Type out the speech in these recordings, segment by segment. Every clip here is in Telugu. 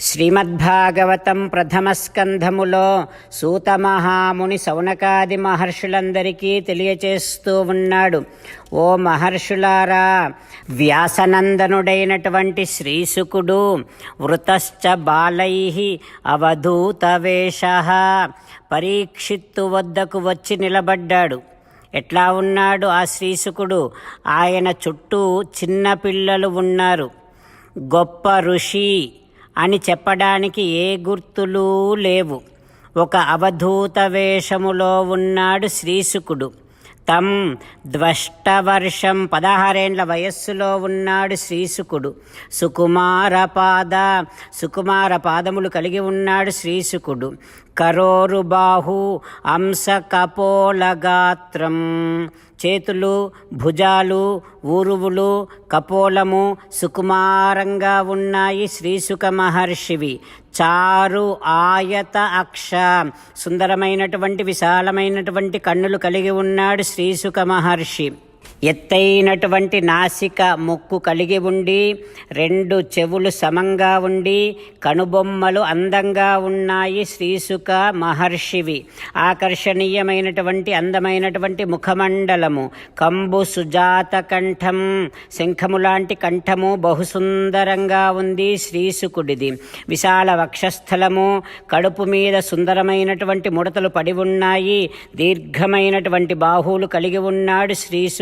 శ్రీమద్భాగవతం ప్రథమ స్కంధములో సూత మహాముని సౌనకాది మహర్షులందరికీ తెలియచేస్తూ ఉన్నాడు. ఓ మహర్షులారా వ్యాసనందనుడైనటువంటి శ్రీసుకుడు వృతశ్చ బాలై అవధూతవేష పరీక్షిత్తు వద్దకు వచ్చి నిలబడ్డాడు. ఎట్లా ఉన్నాడు ఆ శ్రీసుకుడు ఆయన చుట్టూ చిన్నపిల్లలు ఉన్నారు. గొప్ప ఋషి అని చెప్పడానికి ఏ గుర్తులు లేవు. ఒక అవధూత వేషములో ఉన్నాడు శ్రీసుకుడు తం ద్వష్టవర్షం పదహారేండ్ల వయస్సులో ఉన్నాడు శ్రీసుకుడు సుకుమార పాద సుకుమార పాదములు కలిగి ఉన్నాడు శ్రీసుకుడు కరోరు బాహు అంశ కపోలగాత్రం. చేతులు భుజాలు ఊరువులు కపోలము సుకుమారంగా ఉన్నాయి శ్రీసుక మహర్షివి చారు ఆయత అక్ష సుందరమైనటువంటి విశాలమైనటువంటి కన్నులు కలిగి ఉన్నాడు శ్రీసుక మహర్షి ఎత్తైనటువంటి నాసిక ముక్కు కలిగి ఉండి రెండు చెవులు సమంగా ఉండి కనుబొమ్మలు అందంగా ఉన్నాయి శ్రీసుక మహర్షివి. ఆకర్షణీయమైనటువంటి అందమైనటువంటి ముఖమండలము. కంబు సుజాత కంఠం. శంఖము లాంటి కంఠము బహుసుందరంగా ఉంది శ్రీసుకుడిది. విశాల వక్షస్థలము. కడుపు మీద సుందరమైనటువంటి ముడతలు పడి ఉన్నాయి. దీర్ఘమైనటువంటి బాహువులు కలిగి ఉన్నాడు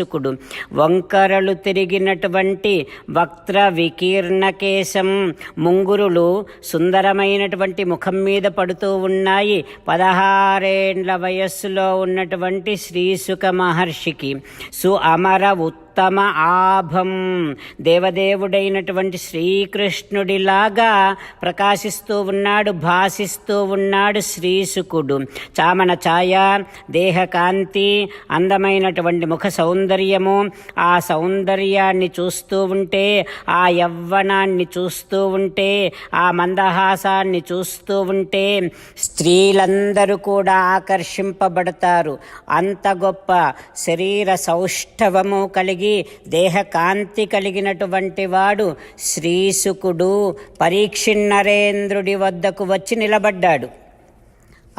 శ్రీసుకుడు వంకరలు తిరిగినటువంటి వక్ర వికీర్ణకేశం ముంగురులు సుందరమైనటువంటి ముఖం మీద పడుతూ ఉన్నాయి. పదహారేండ్ల వయస్సులో ఉన్నటువంటి శ్రీసుక మహర్షికి. సు అమర ఉత్తమ ఆభం. దేవదేవుడైనటువంటి శ్రీకృష్ణుడిలాగా ప్రకాశిస్తూ ఉన్నాడు భాసిస్తూ ఉన్నాడు శ్రీసుకుడు చామన ఛాయ దేహకాంతి అందమైనటువంటి ముఖ సౌందర్యము. ఆ సౌందర్యాన్ని చూస్తూ ఉంటే ఆ యవ్వనాన్ని చూస్తూ ఉంటే ఆ మందహాసాన్ని చూస్తూ ఉంటే స్త్రీలందరూ కూడా ఆకర్షింపబడతారు. అంత గొప్ప శరీర సౌష్ఠవము కలిగి దేహకాంతి కలిగినటువంటి వాడు శ్రీసుకుడు పరీక్షిన్నరేంద్రుడి వద్దకు వచ్చి నిలబడ్డాడు.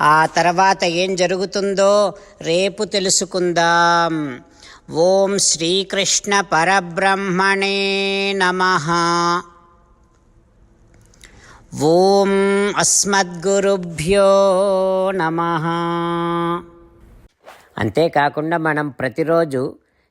ఆ తర్వాత ఏం జరుగుతుందో రేపు తెలుసుకుందాం. ఓం శ్రీకృష్ణ పరబ్రహ్మణే నమ. ఓం అస్మద్గురుభ్యో నమ. అంతేకాకుండా మనం ప్రతిరోజు